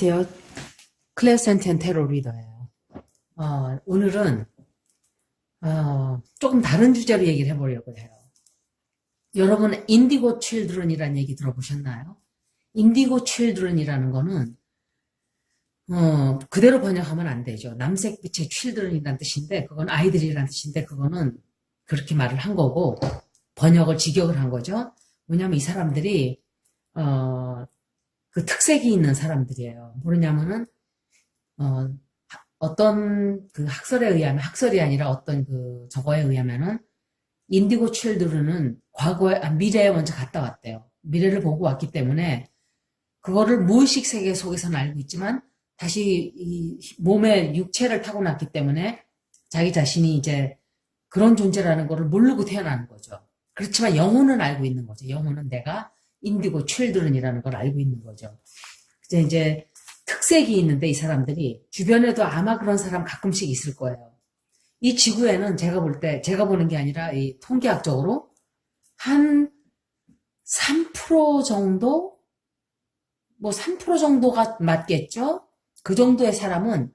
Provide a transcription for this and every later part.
안녕하세요. 클레어 센텐 테러 리더예요. 어, 오늘은 어, 조금 다른 주제로 얘기를 해보려고 해요. 여러분 인디고 칠드런이라는 얘기 들어보셨나요? 인디고 칠드런이라는 거는 어, 그대로 번역하면 안 되죠. 남색 빛의 칠드런이라는 뜻인데 그건 아이들이라는 뜻인데 그거는 그렇게 말을 한 거고 번역을 직역을 한 거죠. 왜냐하면 이 사람들이 어, 그 특색이 있는 사람들이에요. 뭐냐면은 어, 어떤 그 학설에 의하면 학설이 아니라 어떤 그 저거에 의하면은 인디고 칠드런은 과거에 아, 미래에 먼저 갔다 왔대요. 미래를 보고 왔기 때문에 그거를 무의식 세계 속에서는 알고 있지만 다시 이 몸의 육체를 타고났기 때문에 자기 자신이 이제 그런 존재라는 거를 모르고 태어나는 거죠. 그렇지만 영혼은 알고 있는 거죠. 영혼은 내가 인디고 칠드런이라는 걸 알고 있는 거죠. 이제 이제 특색이 있는데 이 사람들이 주변에도 아마 그런 사람 가끔씩 있을 거예요. 이 지구에는 제가 볼 때 제가 보는 게 아니라 이 통계학적으로 한 3% 정도 뭐 3% 정도가 맞겠죠? 그 정도의 사람은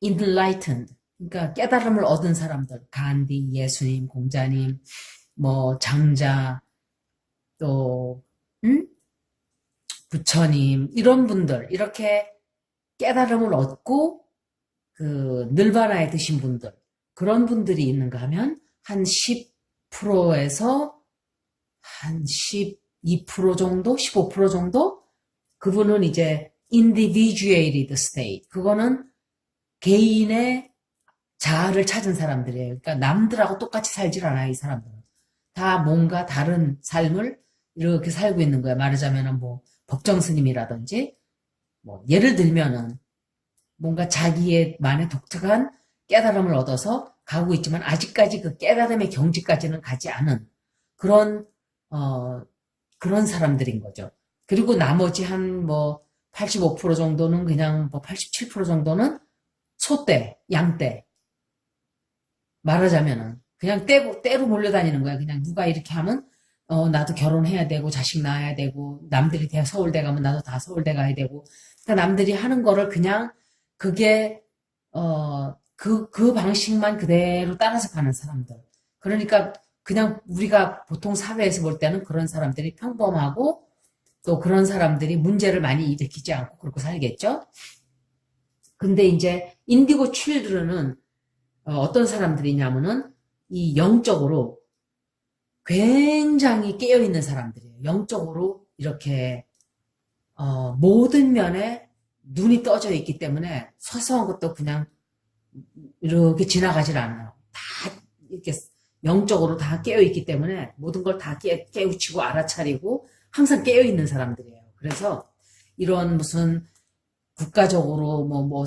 enlightened 그러니까 깨달음을 얻은 사람들 간디, 예수님, 공자님, 뭐 장자 또 음? 부처님 이런 분들 이렇게 깨달음을 얻고 그 늘바나에 드신 분들 그런 분들이 있는가 하면 한 10%에서 한 12% 정도 15% 정도 그분은 이제 individuated state 그거는 개인의 자아를 찾은 사람들이에요. 그러니까 남들하고 똑같이 살질 않아요, 이 사람들은. 다 뭔가 다른 삶을 이렇게 살고 있는 거야. 말하자면은 뭐 법정 스님이라든지 뭐 예를 들면은 뭔가 자기의 만의 독특한 깨달음을 얻어서 가고 있지만 아직까지 그 깨달음의 경지까지는 가지 않은 그런 어 그런 사람들인 거죠. 그리고 나머지 한 뭐 85% 정도는 그냥 뭐 87% 정도는 소떼, 양떼. 말하자면은 그냥 떼고 떼로 몰려다니는 거야. 그냥 누가 이렇게 하면 어 나도 결혼해야 되고 자식 낳아야 되고 남들이 대 서울대 가면 나도 다 서울대 가야 되고 그러니까 남들이 하는 거를 그냥 그게 어 그 그 방식만 그대로 따라서 가는 사람들. 그러니까 그냥 우리가 보통 사회에서 볼 때는 그런 사람들이 평범하고 또 그런 사람들이 문제를 많이 일으키지 않고 그렇게 살겠죠. 근데 이제 인디고 칠드런은 어, 어떤 사람들이냐면은 이 영적으로 굉장히 깨어있는 사람들이에요. 영적으로 이렇게 어, 모든 면에 눈이 떠져 있기 때문에 서서한 것도 그냥 이렇게 지나가질 않아요. 다 이렇게 영적으로 다 깨어있기 때문에 모든 걸 다 깨우치고 알아차리고 항상 깨어있는 사람들이에요. 그래서 이런 무슨 국가적으로 뭐, 뭐,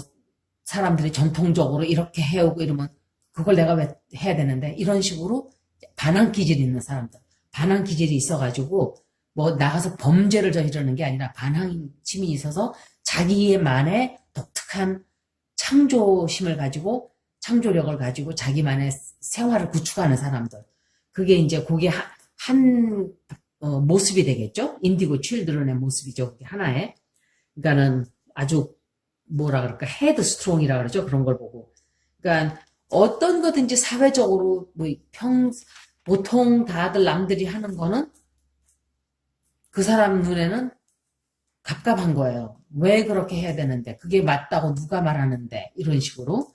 사람들이 전통적으로 이렇게 해오고 이러면 그걸 내가 왜 해야 되는데 이런 식으로 반항 기질이 있는 사람들. 반항 기질이 있어가지고 뭐 나가서 범죄를 저지르는 게 아니라 반항 심이 있어서 자기만의 독특한 창조심을 가지고 창조력을 가지고 자기만의 생활을 구축하는 사람들. 그게 이제 그게 한, 한 어, 모습이 되겠죠? 인디고 칠드런의 모습이죠. 그게 하나의. 그러니까는 아주 뭐라 그럴까 헤드 스트롱이라 그러죠. 그런 걸 보고. 그러니까 어떤 거든지 사회적으로 뭐 평 보통 다들 남들이 하는 거는 그 사람 눈에는 갑갑한 거예요. 왜 그렇게 해야 되는데 그게 맞다고 누가 말하는데 이런 식으로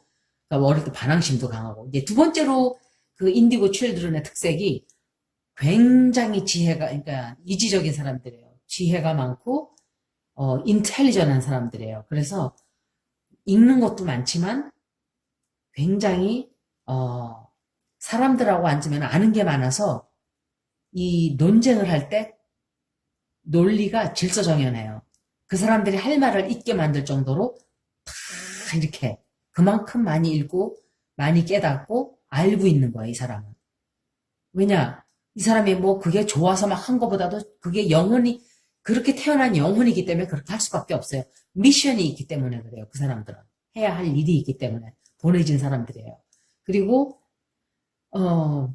그러니까 어릴 때 반항심도 강하고 이제 두 번째로 그 인디고 칠드런의 특색이 굉장히 지혜가 그러니까 이지적인 사람들이에요. 지혜가 많고 어 인텔리전한 사람들이에요. 그래서 읽는 것도 많지만 굉장히 어 사람들하고 앉으면 아는 게 많아서 이 논쟁을 할 때 논리가 질서정연해요. 그 사람들이 할 말을 잊게 만들 정도로 다 이렇게 그만큼 많이 읽고 많이 깨닫고 알고 있는 거야, 이 사람은. 왜냐? 이 사람이 뭐 그게 좋아서 막한 것보다도 그게 영혼이 그렇게 태어난 영혼이기 때문에 그렇게 할 수밖에 없어요. 미션이 있기 때문에 그래요. 그 사람들은 해야 할 일이 있기 때문에 보내진 사람들이에요. 그리고 어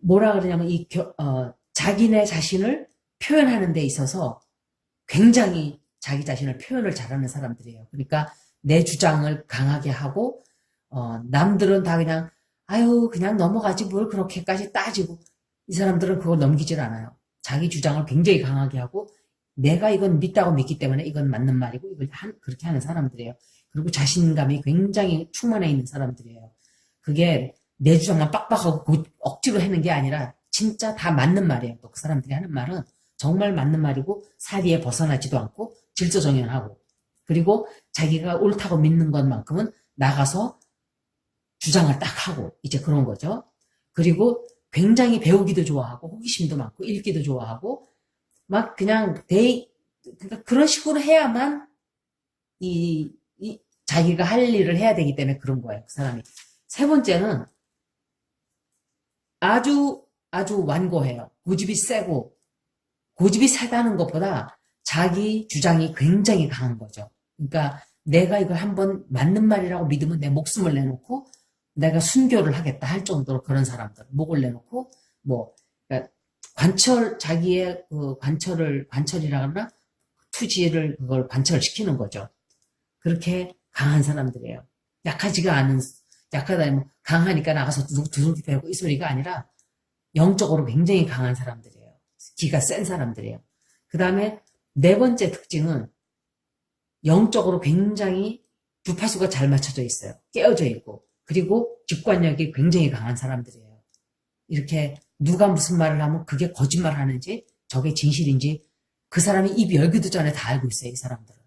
뭐라 그러냐면 이 겨, 어, 자기네 자신을 표현하는 데 있어서 굉장히 자기 자신을 표현을 잘하는 사람들이에요. 그러니까 내 주장을 강하게 하고 어, 남들은 다 그냥 아유 그냥 넘어가지 뭘 그렇게까지 따지고 이 사람들은 그걸 넘기질 않아요. 자기 주장을 굉장히 강하게 하고 내가 이건 믿다고 믿기 때문에 이건 맞는 말이고 이걸 한- 그렇게 하는 사람들이에요. 그리고 자신감이 굉장히 충만해 있는 사람들이에요. 그게 내 주장만 빡빡하고 고- 억지로 하는 게 아니라 진짜 다 맞는 말이에요. 또 그 사람들이 하는 말은 정말 맞는 말이고 사리에 벗어나지도 않고 질서정연하고 그리고 자기가 옳다고 믿는 것만큼은 나가서 주장을 딱 하고 이제 그런 거죠. 그리고 굉장히 배우기도 좋아하고 호기심도 많고 읽기도 좋아하고 막 그냥 대 그러니까 그런 식으로 해야만 이, 이 자기가 할 일을 해야 되기 때문에 그런 거예요. 그 사람이. 세 번째는 아주 아주 완고해요. 고집이 세고 고집이 세다는 것보다 자기 주장이 굉장히 강한 거죠. 그러니까 내가 이걸 한번 맞는 말이라고 믿으면 내 목숨을 내놓고 내가 순교를 하겠다 할 정도로 그런 사람들 목을 내놓고 뭐 그러니까 관철 자기의 그 관철을 관철이라 그러나 투지를 그걸 관철시키는 거죠. 그렇게 강한 사람들이에요. 약하지가 않은 약하다 면 강하니까 나가서 두둑이 배고 이 소리가 아니라 영적으로 굉장히 강한 사람들이에요. 기가 센 사람들이에요. 그 다음에 네 번째 특징은 영적으로 굉장히 주파수가 잘 맞춰져 있어요. 깨어져 있고 그리고 직관력이 굉장히 강한 사람들이에요. 이렇게 누가 무슨 말을 하면 그게 거짓말 하는지 저게 진실인지 그 사람이 입 열기도 전에 다 알고 있어요. 이 사람들은.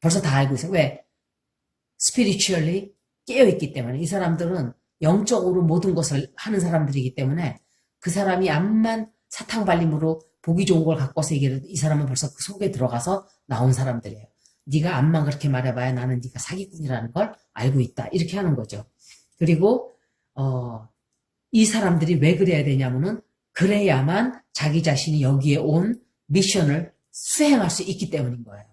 벌써 다 알고 있어요. 왜? spiritually 깨어있기 때문에 이 사람들은 영적으로 모든 것을 하는 사람들이기 때문에 그 사람이 암만 사탕 발림으로 보기 좋은 걸 갖고서 얘기해도 이 사람은 벌써 그 속에 들어가서 나온 사람들이에요. 네가 암만 그렇게 말해봐야 나는 네가 사기꾼이라는 걸 알고 있다. 이렇게 하는 거죠. 그리고 어, 이 사람들이 왜 그래야 되냐면은 그래야만 자기 자신이 여기에 온 미션을 수행할 수 있기 때문인 거예요.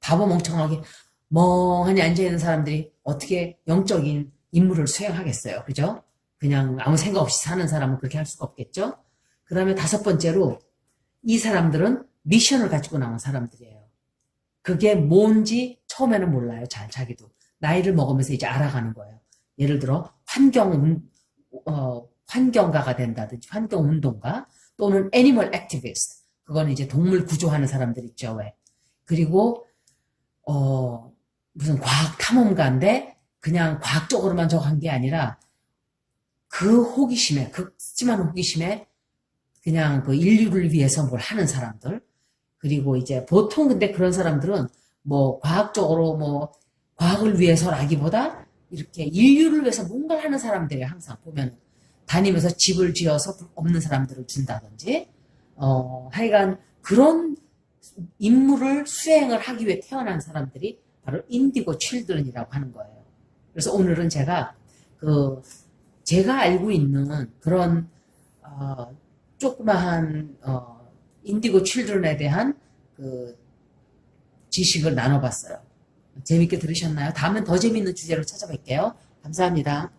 바보 멍청하게 멍하니 앉아있는 사람들이 어떻게 영적인 임무를 수행하겠어요. 그죠? 그냥 아무 생각 없이 사는 사람은 그렇게 할 수가 없겠죠? 그 다음에 다섯 번째로 이 사람들은 미션을 가지고 나온 사람들이에요. 그게 뭔지 처음에는 몰라요. 잘 자기도. 나이를 먹으면서 이제 알아가는 거예요. 예를 들어 환경 운- 어, 환경가가 된다든지 환경 운동가 또는 애니멀 액티비스트 그거는 이제 동물 구조하는 사람들 있죠. 왜? 그리고 어 무슨 과학 탐험가인데 그냥 과학적으로만 저거 한게 아니라 그 호기심에 극심한 호기심에 그냥 그 인류를 위해서 뭘 하는 사람들. 그리고 이제 보통 근데 그런 사람들은 뭐 과학적으로 뭐 과학을 위해서라기보다 이렇게 인류를 위해서 뭔가를 하는 사람들이 항상 보면 다니면서 집을 지어서 없는 사람들을 준다든지. 어 하여간 그런 임무를 수행을 하기 위해 태어난 사람들이 바로 인디고 칠드런이라고 하는 거예요. 그래서 오늘은 제가 그 제가 알고 있는 그런 어, 조그마한 어, 인디고 칠드런에 대한 그 지식을 나눠봤어요. 재밌게 들으셨나요? 다음엔 더 재밌는 주제로 찾아뵐게요. 감사합니다.